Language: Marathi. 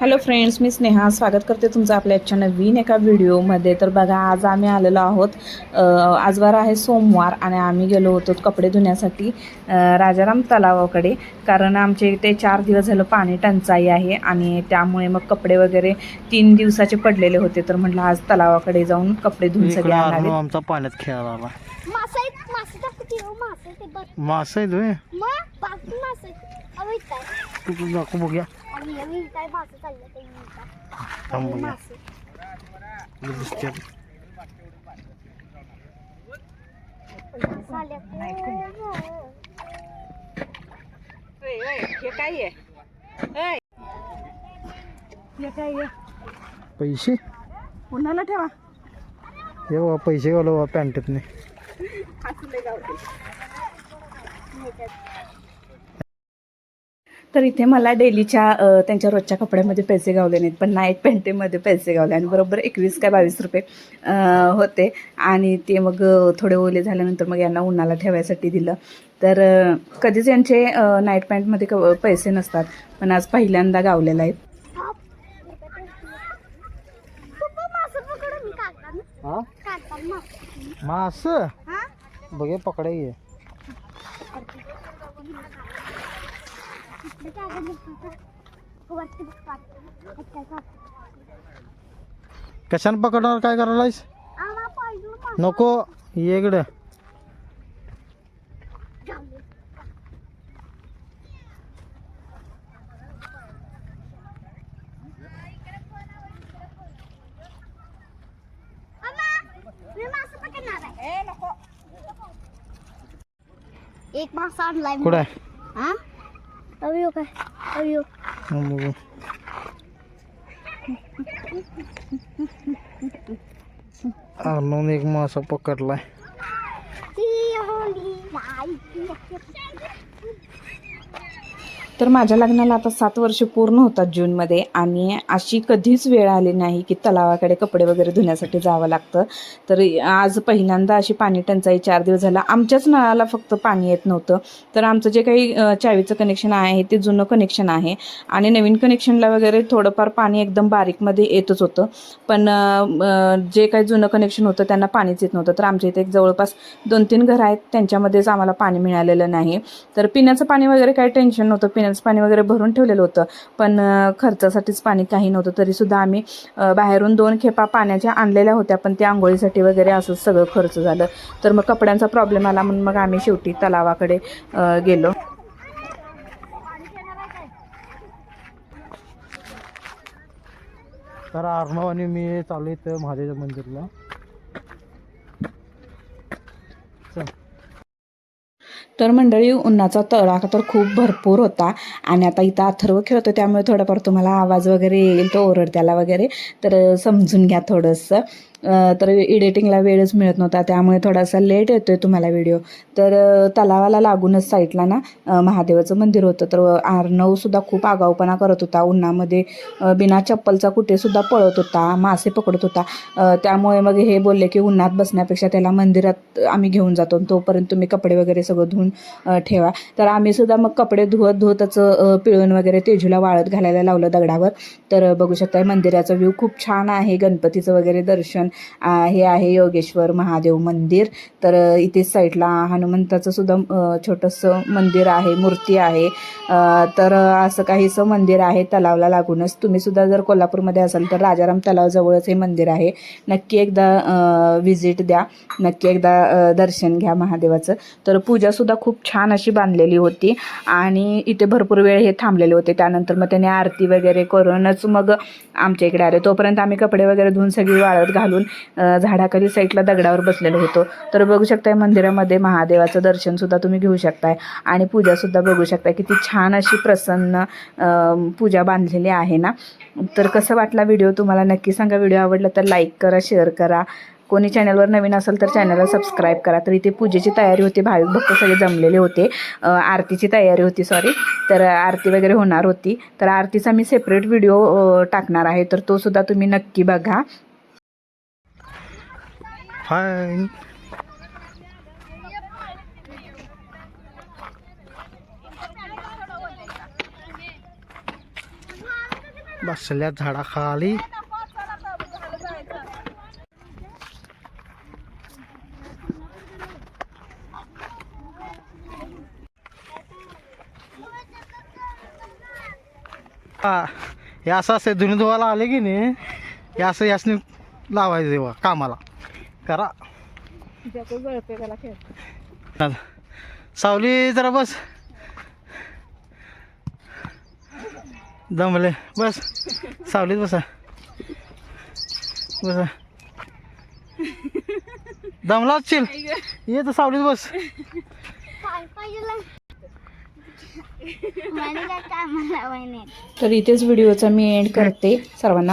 हॅलो फ्रेंड्स मी स्नेहा. स्वागत करते तुमचं आपल्या आजच्या नवीन एका व्हिडिओमध्ये. तर बघा आज आम्ही आलेलो आहोत आजवार आहे सोमवार आणि आम्ही गेलो होतो कपडे धुण्यासाठी राजाराम तलावाकडे. कारण आमच्या इथे चार दिवस झालं पाणी टंचाई आहे आणि त्यामुळे मग कपडे वगैरे तीन दिवसाचे पडलेले होते. तर म्हटलं आज तलावाकडे जाऊन कपडे धुवून सगळे आमचा पाण्यात खेळायला आला. मासे आहेत मासे दाखवते हो मासे ते बघ मासा आहे तुम्ही मग बाकी मासे अहो इथं आहे कुठून दाखवू बघूया आणि हे इथं आहे. मासे चालले ते इथं थांब आहे. बघूया मासे. इकडे दिसतात. मासे आले हे काय आहे? हे काय आहे? पैसे? पुन्हाला ठेवा? हे बाबा पैसे घालू बाबा पॅन्टेत नाही तर इथे मला डेलीच्या त्यांच्या रोजच्या कपड्यामध्ये पैसे गावले नाहीत पण नाईट पॅन्टेमध्ये पैसे गावले आणि बरोबर एकवीस काय बावीस रुपये होते. आणि ते मग थोडे ओले झाल्यानंतर मग यांना उन्हाला ठेवायसाठी दिलं. तर कधीच यांचे नाईट पॅन्टमध्ये क पैसे नसतात पण आज पहिल्यांदा गावलेला आहे. मासे? बघे पकडाय ये इकडे काय गं दिसतं? वरती बघ काढतात. इकडे काढतात. कशाने पकडणार काय करायलायस मासे. नको ये इकडं. एक मासा आणलाय. कुठं अयो काय? हं, बघू. अर्णवने एक मासा पकडलाय. तर माझ्या लग्नाला आता सात वर्ष पूर्ण होतात जूनमध्ये आणि अशी कधीच वेळ आली नाही की तलावाकडे कपडे वगैरे धुण्यासाठी जावं लागतं. तर आज पहिल्यांदा अशी पाणी टंचाई चार दिवस झाला. आमच्याच नळाला फक्त पाणी येत नव्हतं. तर आमचं जे काही चावीचं कनेक्शन आहे ते जुनं कनेक्शन आहे. आणि नवीन कनेक्शनला वगैरे थोडंफार पाणी एकदम बारीकमध्ये येतच होतं. पण जे काही जुनं कनेक्शन होतं त्यांना पाणीच येत नव्हतं. तर आमच्या इथे एक जवळपास दोन तीन घरं आहेत. त्यांच्यामध्येच आम्हाला पाणी मिळालेलं नाही. तर पिण्याचं पाणी वगैरे काही टेन्शन नव्हतं. पिण्या पिण्याचं पाणी वगैरे भरून ठेवलेलं होतं. पण खर्चासाठीच पाणी काही नव्हतं. तरीसुद्धा आम्ही बाहेरून दोन खेपा पाण्याच्या आणलेल्या होत्या. पण त्या आंघोळीसाठी वगैरे असं सगळं खर्च झालं. तर मग कपड्यांचा प्रॉब्लेम आला म्हणून मग आम्ही शेवटी तलावाकडे गेलो. तर अर्णव आणि मी चालू इथं महादेव मंदिरला चल तर मंडळी उन्हाचा तडाखा तर खूप भरपूर होता आणि आता इथं अथर्व खेळतो त्यामुळे थोडाफार तुम्हाला आवाज वगैरे येईल तो ओरडत्याला वगैरे. तर समजून घ्या थोडंसं. तर एडिटिंगला वेळच मिळत नव्हता त्यामुळे थोडासा लेट येतोय तुम्हाला व्हिडिओ तर तलावाला लागूनच साईडला ना महादेवाचं मंदिर होतं. तर आर्णवसुद्धा खूप आगाऊपणा करत होता. उन्हामध्ये बिना चप्पलचा कुठेसुद्धा पळत होता मासे पकडत होता. त्यामुळे मग हे बोलले की उन्हात बसण्यापेक्षा त्याला मंदिरात आम्ही घेऊन जातो आणि तोपर्यंत तुम्ही कपडे वगैरे सगळं धुवून ठेवा. तर आम्ही सुद्धा मग कपडे धुवत धुवतच पिळून वगैरे तेजूला वाळत घालायला लावलं दगडावर. तर बघू शकता मंदिराचा व्ह्यू खूप छान आहे. गणपतीचं वगैरे दर्शन हे आहे योगेश्वर महादेव मंदिर. तर इथेच इथे साईडला हनुमंताचं सुद्धा छोटंसं मंदिर आहे मूर्ती आहे. तर असं काहीसं मंदिर आहे तलावला लागूनच. तुम्ही सुद्धा जर कोल्हापूरमध्ये असाल तर राजाराम तलावजवळच हे मंदिर आहे. नक्की एकदा व्हिजिट द्या. नक्की एकदा दर्शन घ्या महादेवाचं. तर पूजासुद्धा खूप छान अशी बांधलेली होती. आणि इथे भरपूर वेळ हे थांबलेले होते. त्यानंतर मग त्याने आरती वगैरे करूनच मग आमच्या इकडे आले. तोपर्यंत आम्ही कपडे वगैरे धुवून सगळी वाळत घालून अं, झाडाखाली साईडला दगडावर बसलेलो होतो. तर बघू शकताय मंदिरामध्ये महादेवाचं दर्शनसुद्धा तुम्ही घेऊ शकताय. आणि पूजासुद्धा बघू शकताय. किती छान अशी प्रसन्न पूजा बांधलेली आहे ना. तर कसं वाटला व्हिडिओ? तुम्हाला नक्की सांगा. व्हिडिओ आवडला तर लाईक करा शेअर करा. कोणी चॅनलवर नवीन असेल तर चॅनलला सबस्क्राईब करा. तर इथे पूजेची तयारी होती. भाविक भक्त सगळे जमलेले होते. आरतीची तयारी होती सॉरी तर आरती वगैरे होणार होती. तर आरतीचा मी सेपरेट व्हिडिओ टाकणार आहे. तर तो सुद्धा तुम्ही नक्की बघा. Fine. बसल्या झाडाखाली हा हे असं असे धुणी धुवायला आले की नाही हे असं यासनी लावायचं तेव्हा कामाला करा. सावली जरा बस. दमले. बस. सावलीत बसा. बसा. दमलाच चिल ये तर सावलीत बस. तर इथेच व्हिडिओचा मी एंड करते. सर्वांना